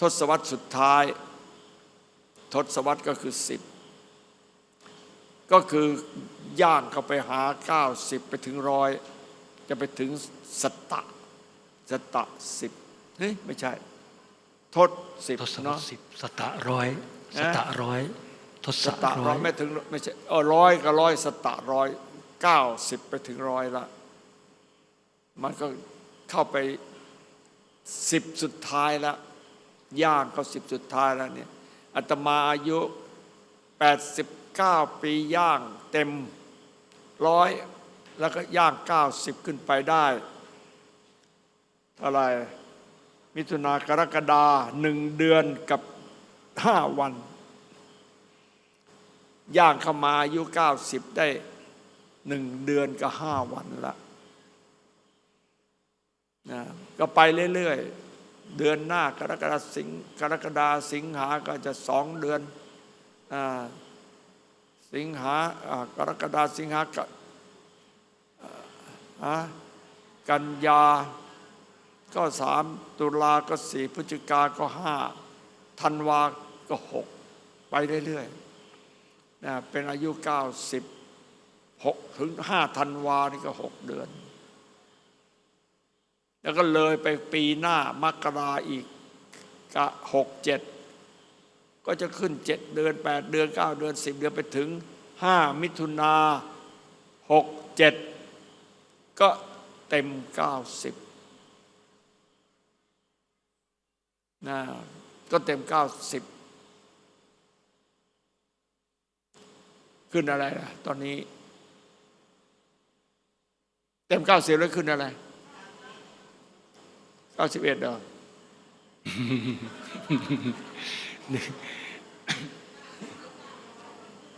ทศวรรษสุดท้าย ทศวรรษก็คือสิบก็คือย่างเข้าไปหาเก้าสิบไปถึงร้อยจะไปถึงสตะสตะสิบเฮ้ยไม่ใช่ ทศสิบทศวรเนาะรษสิบสตะร้อยสตะร้อยทศสตะร้ร้ออยยไม่ถึงไม่ใช่เออร้อยก็ร้อยสตะร้อยเก้าสิบไปถึงร้อยละมันก็เข้าไปสิบสุดท้ายแล้ว ย่างเขาสิบสุดท้ายแล้วเนี่ยอาตมาอายุ 89 ปีย่างเต็มร้อยแล้วก็ย่าง 90 ขึ้นไปได้เท่าไรมิถุนากรกฎาหนึ่งเดือนกับห้าวัน ย่างเข้ามาอายุ 90 ได้หนึ่งเดือนกับห้าวันละนะก็ไปเรื่อยๆ เดือนหน้ากรกฎาสิงกรกฎาสิงหาก็จะสองเดือนอสิงหากรกฎาสิงหากันยาก็สามตุลาก็สี่พฤศจิกาก็ห้าธันวาก็หกไปเรื่อยๆนะเป็นอายุเก้าสิบหกถึงห้าธันวานี่ก็หกเดือน แล้วก็เลยไปปีหน้ามกราอีกกะหกเจ็ดก็จะขึ้นเจ็ดเดือนแปดเดือนเก้าเดือนสิบเดือนไปถึงห้ามิถุนาหกเจ็ดก็เต็มเก้าสิบนะก็เต็มเก้าสิบขึ้นอะไรล่ะ ตอนนี้ เต็มเก้าสิบแล้วขึ้นอะไร เก้าสิบเอ็ดเหรอ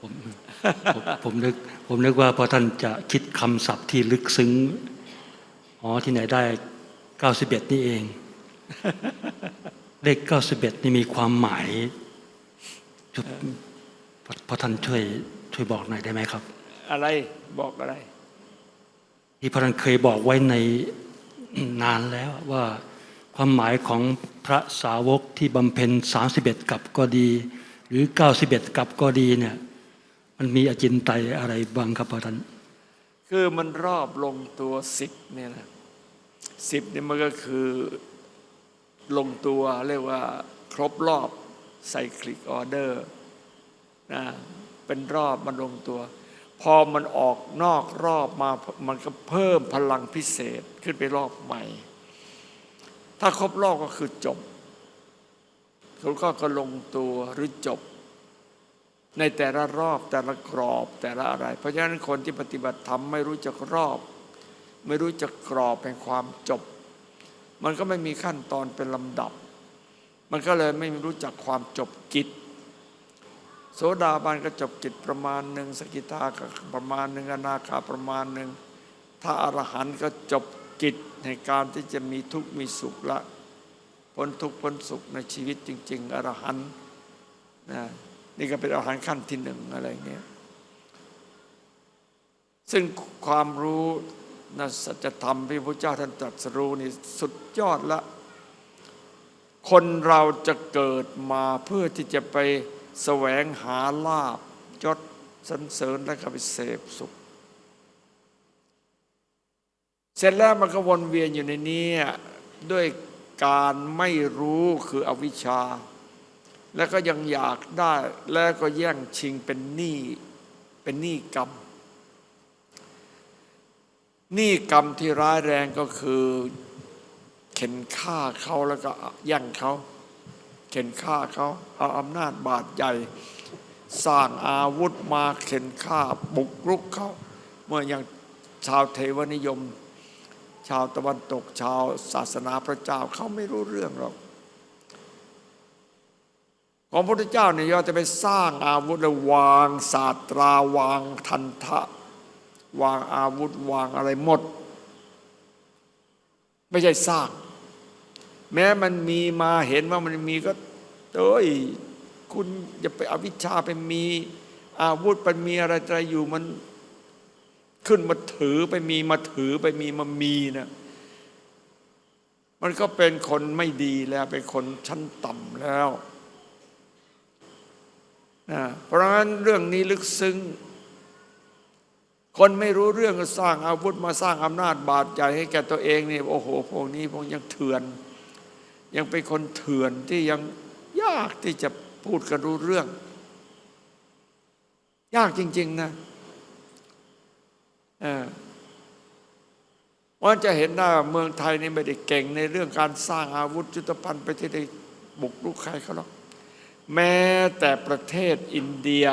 ผมผมผมนึกผมนึกว่าพอท่านจะคิดคำศัพท์ที่ลึกซึ้งอ๋อที่ไหนได้91นี่เอง เลข91นี่มีความหมายจุดพอพอท่านช่วยช่วยบอกหน่อยได้ไหมครับ อะไรบอกอะไร ที่พระท่านเคยบอกไว้ใน นานแล้วว่าความหมายของพระสาวกที่บำเพ็ญ 31 กับก็ดี หรือ 91 กับก็ดีเนี่ยมันมีอจินไตยอะไรบ้างครับพระท่านคือมันรอบลงตัวสิบเนี่ยนะสิบเนี่ยมันก็คือลงตัวเรียกว่าครบรอบไซคลิกออเดอร์นะเป็นรอบมันลงตัว พอมันออกนอกรอบมามันก็เพิ่มพลังพิเศษขึ้นไปรอบใหม่ ถ้าครบรอบก็คือจบเขาก็ก็ลงตัวหรือจบ ในแต่ละรอบแต่ละกรอบแต่ละอะไร เพราะฉะนั้นคนที่ปฏิบัติธรรมไม่รู้จักรอบ ไม่รู้จักกรอบแห่งความจบ มันก็ไม่มีขั้นตอนเป็นลำดับ มันก็เลยไม่รู้จักความจบกิจ โสดาบันก็จบกิจประมาณหนึ่งสกิทาก็ประมาณหนึ่งอนาคาประมาณหนึ่งถ้าอรหันต์ก็จบกิจในการที่จะมีทุกข์มีสุขละพ้นทุกข์พ้นสุขในชีวิตจริง ๆ อรหันต์นะนี่ก็เป็นอรหันต์ขั้นที่หนึ่งอะไรเงี้ยซึ่งความรู้นะสัจธรรมที่พระเจ้าท่านตรัสรู้นี่สุดยอดละ คนเราจะเกิดมาเพื่อที่จะไป แสวงหาลาบยศสรรเสริญและก็ไปเสพสุข เสร็จแล้วมันก็วนเวียนอยู่ในนี้ด้วยการไม่รู้คืออวิชชา แล้วก็ยังอยากได้แล้วก็แย่งชิงเป็นหนี้เป็นหนี้กรรมหนี้กรรมที่ร้ายแรงก็คือ เข็นฆ่าเขาแล้วก็แย่งเขา ข็นฆ่าเขาเอาอำนาจบาดใหญ่ สร้างอาวุธมาเข็นฆ่าบุกรุกเขาเมื่ออย่างชาวเทวนิยม ชาวตะวันตกชาวศาสนาพระเจ้าเขาไม่รู้เรื่องหรอกของพระพุทธเจ้าเนี่ยยอจะไปสร้างอาวุธแล้ววางศาสตราวางทันทะ วางอาวุธวางอะไรหมด ไม่ใช่สร้าง แม้มันมีมาเห็นว่ามันมีก็ เอ้ยคุณอย่าไปอวิชชาไปมี อาวุธไปมีอะไรอะไรอยู่มันขึ้นมาถือไปมีมาถือไปมีมามีนะมันมันก็เป็นคนไม่ดีแล้ว เป็นคนชั้นต่ำแล้วนะเพราะงั้นเรื่องนี้ลึกซึ้ง คนไม่รู้เรื่องก็สร้างอาวุธมาสร้างอำนาจบาดใจให้แก่ตัวเองนี่โอ้โหพวกนี้พวกยังเถื่อน ยังเป็นคนเถื่อนที่ยัง ยากที่จะพูดกันรู้เรื่อง ยากจริง ๆ นะเออว่าจะเห็นได้ว่าเมืองไทยนี่ไม่ได้เก่งในเรื่องการสร้างอาวุธยุทโธภัณฑ์ไปที่ได้บุกรุกใครเขาหรอกแม้แต่ประเทศอินเดีย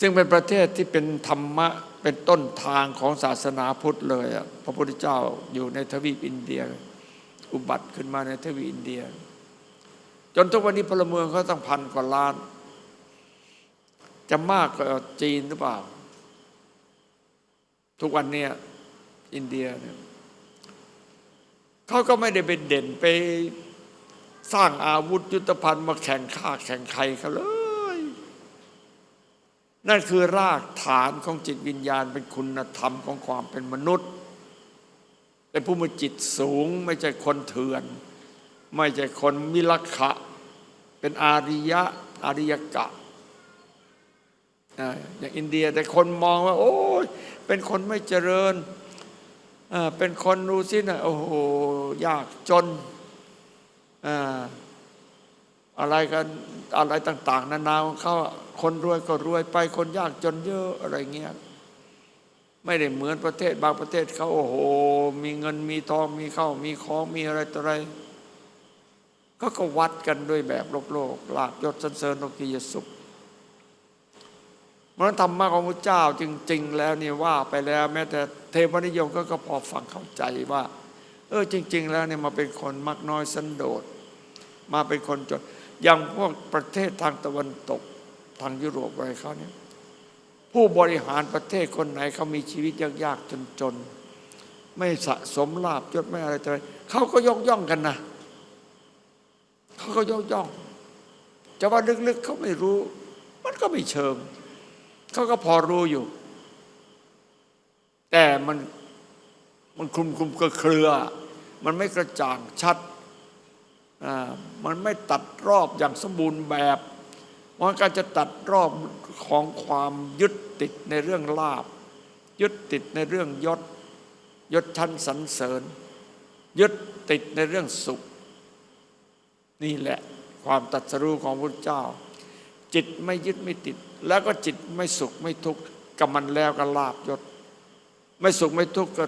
ซึ่งเป็นประเทศที่เป็นธรรมะเป็นต้นทางของศาสนาพุทธเลยอะพระพุทธเจ้าอยู่ในทวีปอินเดีย อุบัติขึ้นมาในทวีอินเดีย จนทุกวันนี้พลเมืองเขาต้องพันกว่าล้าน จะมากกว่าจีนหรือเปล่า ทุกวันนี้อินเดียเนี่ยเขาก็ไม่ได้ไปเด่นไปสร้างอาวุธยุทธภัณฑ์มาแข่งข้าแข่งใครเขาเลย นั่นคือรากฐานของจิตวิญญาณเป็นคุณธรรมของความเป็นมนุษย์ เป็นผู้มีจิตสูง ไม่ใช่คนเถื่อน ไม่ใช่คนมิลักขะ เป็นอาริยะอาริยกะอย่างอินเดียแต่คนมองว่า โอ้ยเป็นคนไม่เจริญเป็นคนรู้สินะโอ้โหยากจนอะไรกันอะไรต่าง ๆ นานาของเขาคนรวยก็รวยไปคนยากจนเยอะอะไรเงี้ย ไม่ได้เหมือนประเทศบางประเทศเขาโอ้โห มีเงินมีทองมีข้าวมีของมีอะไรต่ออะไรก็ก็วัดกันด้วยแบบโลกโลกลาบยศสันเสริญโลกียสุขมันธรรมะของพระเจ้าจริง ๆ แล้วเนี่ยว่าไปแล้ว แม้แต่เทวนิยมก็ก็พอฟังเข้าใจว่า เออจริง ๆ แล้วเนี่ยมาเป็นคนมักน้อยสันโดษ มาเป็นคนจนอย่างพวกประเทศทางตะวันตกทางยุโรปอะไรเขาเนี่ย ผู้บริหารประเทศคนไหนเขามีชีวิตยากๆจนๆ ไม่สะสมลาบยศไม่อะไรต่ออะไรเขาก็ยกย่องกันนะเขาก็ยกย่องจะว่าลึกๆเขาไม่รู้ มันก็ไม่เชิงเขาก็พอรู้อยู่ แต่มันมันคลุมคลุมเครือ มันไม่กระจ่างชัดมันไม่ตัดรอบอย่างสมบูรณ์แบบ ว่าการจะตัดรอบของความยึดติดในเรื่องลาบ ยึดติดในเรื่องยศ ยศชั้นสรรเสริญ ยึดติดในเรื่องสุข นี่แหละความตัดสรู้ของพระเจ้า จิตไม่ยึดไม่ติด แล้วก็จิตไม่สุขไม่ทุกข์กับมันแล้วก็ลาบยศ ไม่สุขไม่ทุกข์ก็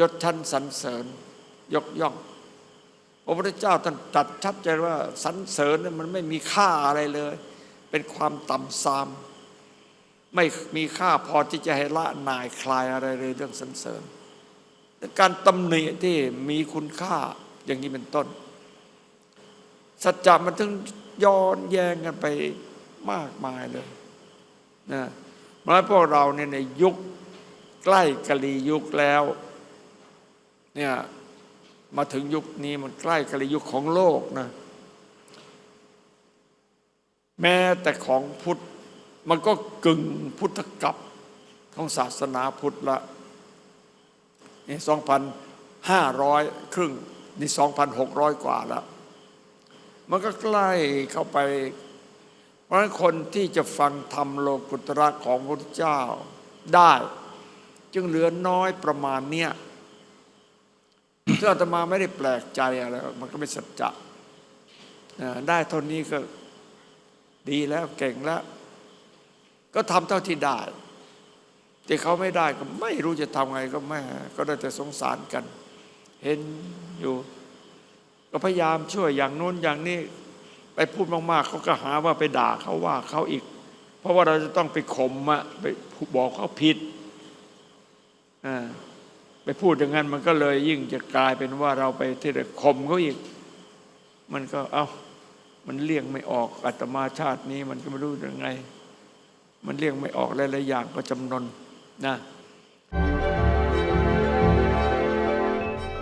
ยศชั้นสรรเสริญ ยกย่องพระพุทธเจ้าท่านตัดชัดเจนว่าสรรเสริญมันไม่มีค่าอะไรเลย เป็นความต่ำซาม ไม่มีค่าพอที่จะให้ละนายคลายอะไรเลยเรื่องสรรเสริญการตำหนิที่มีคุณค่าอย่างนี้เป็นต้น สัจจะมันถึงย้อนแย้งกันไปมากมายเลยนะเพราะฉะนั้นพวกเราเนี่ยในยุคใกล้กะลียุคแล้วเนี่ยมาถึงยุคนี้มันใกล้กะลียุคของโลกนะ แม้แต่ของพุทธมันก็กึ่งพุทธกับของศาสนาพุทธละนี่สองพันห้าร้อยครึ่งนี่สองพันหกร้อยกว่าแล้วมันก็ใกล้เข้าไป เพราะฉะนั้นคนที่จะฟังธรรมโลกุตระของพระพุทธเจ้าได้ จึงเหลือน้อยประมาณเนี้ยซึ่งอาตมาไม่ได้แปลกใจอะไรมันก็เป็นสัจจะนะได้เท่านี้ก็ ดีแล้วเก่งแล้ว ก็ทำเท่าที่ได้แต่เขาไม่ได้ก็ไม่รู้จะทำไงก็แม่ก็ได้แต่สงสารกัน เห็นอยู่ ก็พยายามช่วยอย่างโน้นอย่างนี้ ไปพูดมากๆเขาก็หาว่าไปด่าเขาว่าเขาอีก เพราะว่าเราจะต้องไปข่มอะไปบอกเขาผิดอ่าไปพูดอย่างนั้นมันก็เลยยิ่งจะกลายเป็นว่าเราไปที่จะข่มเขาอีก มันก็เอา้า มันเลี่ยงไม่ออกอัตมาชาตินี้มันก็ไม่รู้ยังไง มันเลี่ยงไม่ออกหลายๆอย่างก็จำนนนะ